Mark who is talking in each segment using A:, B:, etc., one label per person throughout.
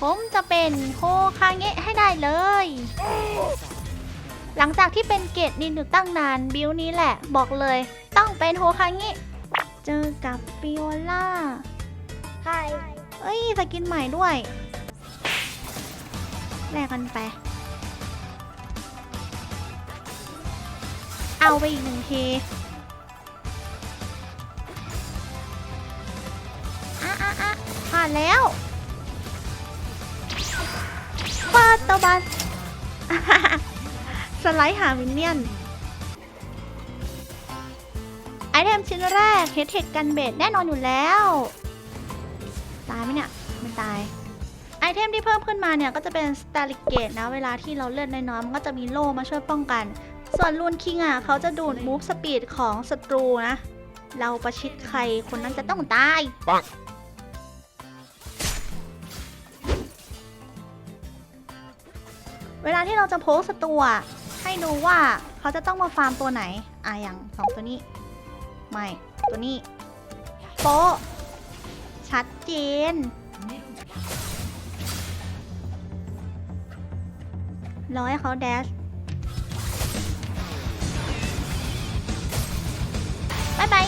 A: ผมจะเป็นโฮคาเงะให้ได้เลย หลังจากที่เป็นเกตนินอยู่ตั้งนานบิวนี้แหละบอกเลย ต้องเป็นโฮคาเงะเจอกับฟิโอล่า
B: ใคร
A: เอ้ยสกินใหม่ด้วยแลกกันไป เอาไปอีกหนึ่งทีอะอะอะผ่านแล้ว ปาตะบันสไลด์หามินเนี่ยนไอเทมชิ้นแรกเฮดเทคกันเบดแน่นอนอยู่แล้ว ตายไหมเนี่ยไม่ตายไอเทมที่เพิ่มขึ้นมาเนี่ย ก็จะเป็นสตาลิเกตนะ เวลาที่เราเลือดน้อยๆมันก็จะมีโล่มาช่วยป้องกัน ส่วนลูนคิงอะเขาจะดูดมูฟสปีดของศัตรูนะ เราประชิดใครคนนั้นจะต้องตาย เวลาที่เราจะโพสต์ศัตรูให้ดูว่าเขาจะต้องมาฟาร์มตัวไหน อะอย่างสองตัวนี้ ไม่ ตัวนี้ โป๊ะชัดเจน รอให้เขาแดชบายบาย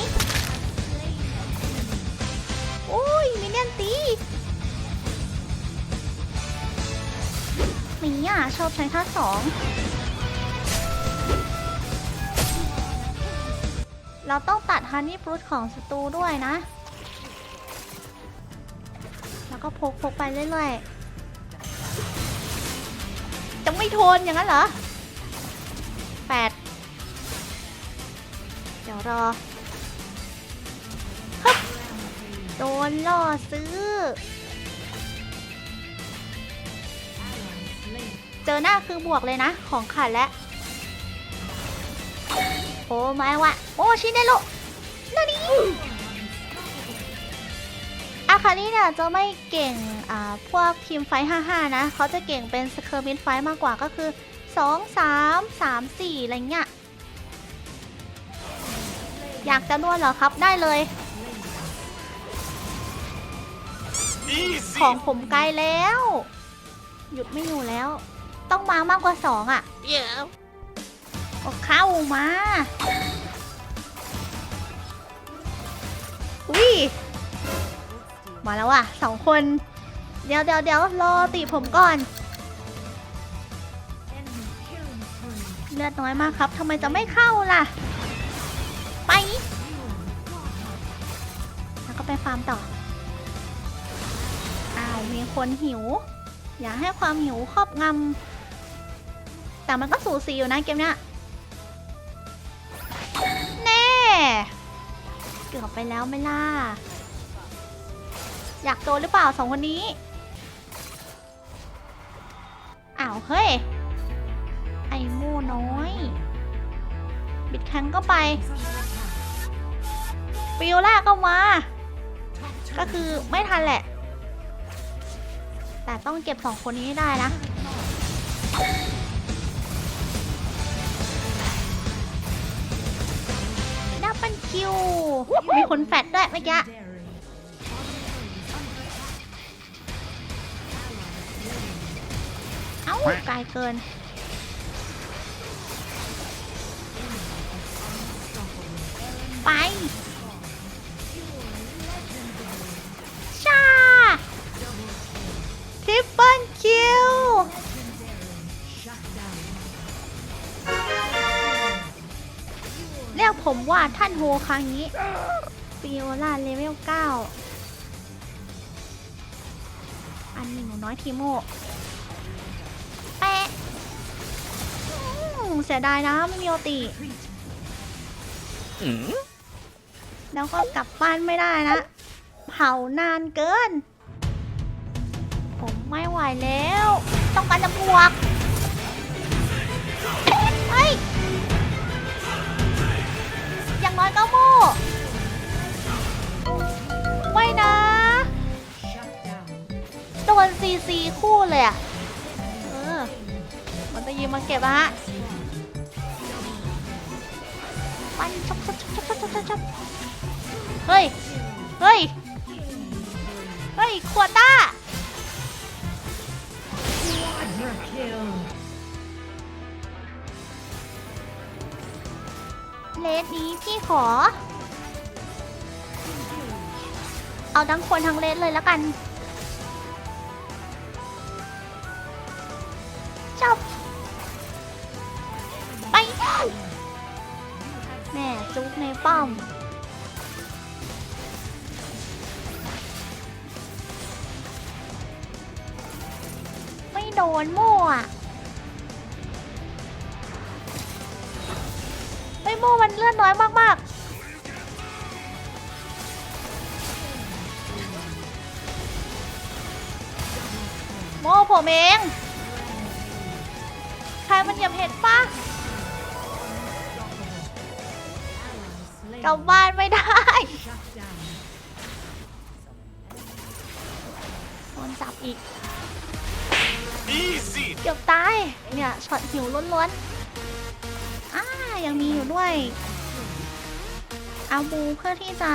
A: ชอบใช้ท่าสองเราต้องตัดฮันนี่ฟรุตของศัตรูด้วยนะ แล้วก็พกพกไปเรื่อยๆ จะไม่ทนอย่างนั้นเหรอแปดเดี๋ยวรอฮึบโดนล่อซื้อ เจอหน้าคือบวกเลยนะ ของขาดแล้วโอ้ไม่วะโอ้ชินเดโรนั่นนี่อาคาริเนี่ยจะไม่เก่งอ่าพวกทีมไฟท์55 นะ เขาจะเก่งเป็นสเคอร์มินไฟท์มากกว่าก็คือ 2 3 3 4 อะไรเงี้ยอยากจะนวดเหรอครับได้เลย ของผมไกลแล้ว หยุดไม่อยู่แล้ว ต้องมามากกว่า2อะ
B: เดี๋ยว
A: ก็เข้ามาอุ้ยมาแล้วอะสองคน เดี๋ยวเดี๋ยวเดี๋ยวรอตีผมก่อน เลือดน้อยมากครับทำไมจะไม่เข้าล่ะ ไป แล้วก็ไปฟาร์มต่อ อ้าว มีคนหิว อย่าให้ความหิวครอบงำ แต่มันก็สูสีอยู่นะเกมเนี้ยแน่ เกือบไปแล้วไม่ล่ะ อยากโดนหรือเปล่าสองคนนี้ อ้าว เฮ้ย ไอ้โม่น้อย บิดแข้งก็ไปฟิโอล่าก็มา ก็คือไม่ทันแหละ แต่ต้องเก็บสองคนนี้ให้ได้นะ คิว มีคนแฟดด้วยเมื่อกี้เอ้าไกลเกิน ไป ผมว่าท่านโฮครั้งนี้ฟิโอลาเลเวล9อันนี้หนูน้อยทีโมแปะอืมเสียดายนะไม่มีโอติ
C: อืม
A: แล้วก็กลับบ้านไม่ได้นะ เผานานเกิน ผมไม่ไหวแล้ว ต้องการจะบวก ซีคู่เลยอะเออมันจะยืมมาเก็บอะฮะไปช็ช็อปช็อปช็อปช็อปช็อปช็เฮ้ย เฮ้ย เฮ้ย ขวดต้าเลสนี้พี่ขอ เอาทั้งคนทั้งเลสเลยแล้วกัน จุกในป้อม ไม่โดนมั่วไอ้ยมั่วมันเลือดน้อยมาก ๆโม่ผมเอง ใครมันเหยียบเห็ดปะ กลับบ้านไม่ได้โดนจับอีก
B: Easy.
A: เกือบตาย เนี่ยช็อตหิวล้วนๆอ่ายังมีอยู่ด้วย เอาบูเพื่อที่จะ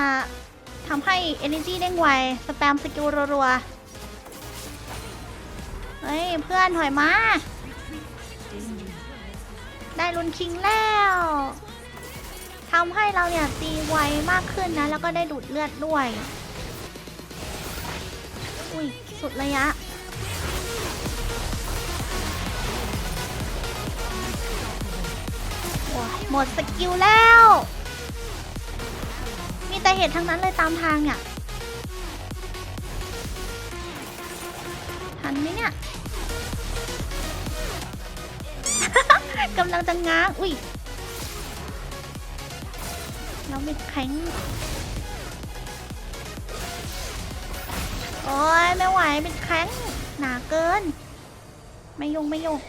A: ทำให้ energy เด้งไว สแปมสกิลรัวๆ เฮ้ย เพื่อนถอยมา ได้ลุนคิงแล้ว ทำให้เราเนี่ยตีไวมากขึ้นนะ แล้วก็ได้ดูดเลือดด้วย อุ้ย สุดระยะ โอ้ย หมดสกิลแล้ว มีแต่เห็ดทั้งนั้นเลยตามทางเนี่ย ทันไหมเนี่ย กำลังจะง้าง อุ้ย เราไม่แข็งโอ้ยไม่ไหวเป็นแข็งหนาเกิน ไม่ยงไม่ยง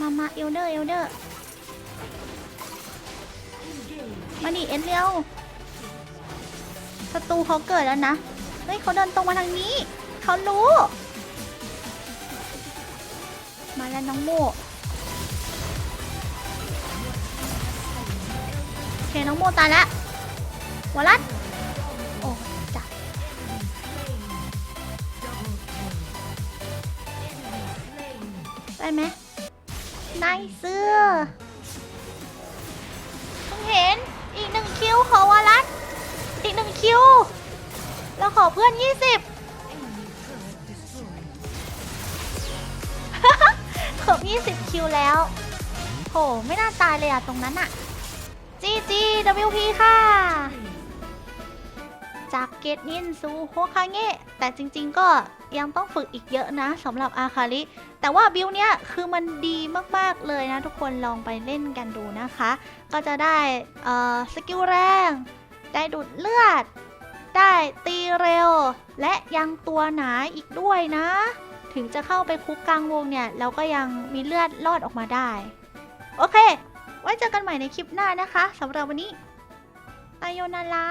A: มามาเอลเดอร์เอลเดอร์มาดิเอ็นเร็วศัตรูเขาเกิดแล้วนะ เฮ้ยเขาเดินตรงมาทางนี้ เขารู้ มาแล้วน้องโม น้องโมตายแล้ววรัดโอ้จับได้ไหมนายเสื้อเพิ่งเห็นอีกหนึ่งคิวขอวารัตอีกหนึ่งคิวแล้วขอเพื่อน20เกือบ20 คิวแล้ว โห ไม่น่าตายเลยอะตรงนั้นอะ GG WP ค่ะ จากเกตนินซูโฮคาเงะแต่จริงๆก็ยังต้องฝึกอีกเยอะนะสำหรับอาคาริ แต่ว่าบิลเนี้ยคือมันดีมากๆเลยนะ ทุกคนลองไปเล่นกันดูนะคะ ก็จะได้เอ่อสกิลแรง ได้ดูดเลือด ได้ตีเร็ว และยังตัวหนาอีกด้วยนะ ถึงจะเข้าไปคุกกลางวงเนี่ย เราก็ยังมีเลือดรอดออกมาได้ โอเค ไว้เจอกันใหม่ในคลิปหน้านะคะสำหรับวันนี้ไอโยนาระ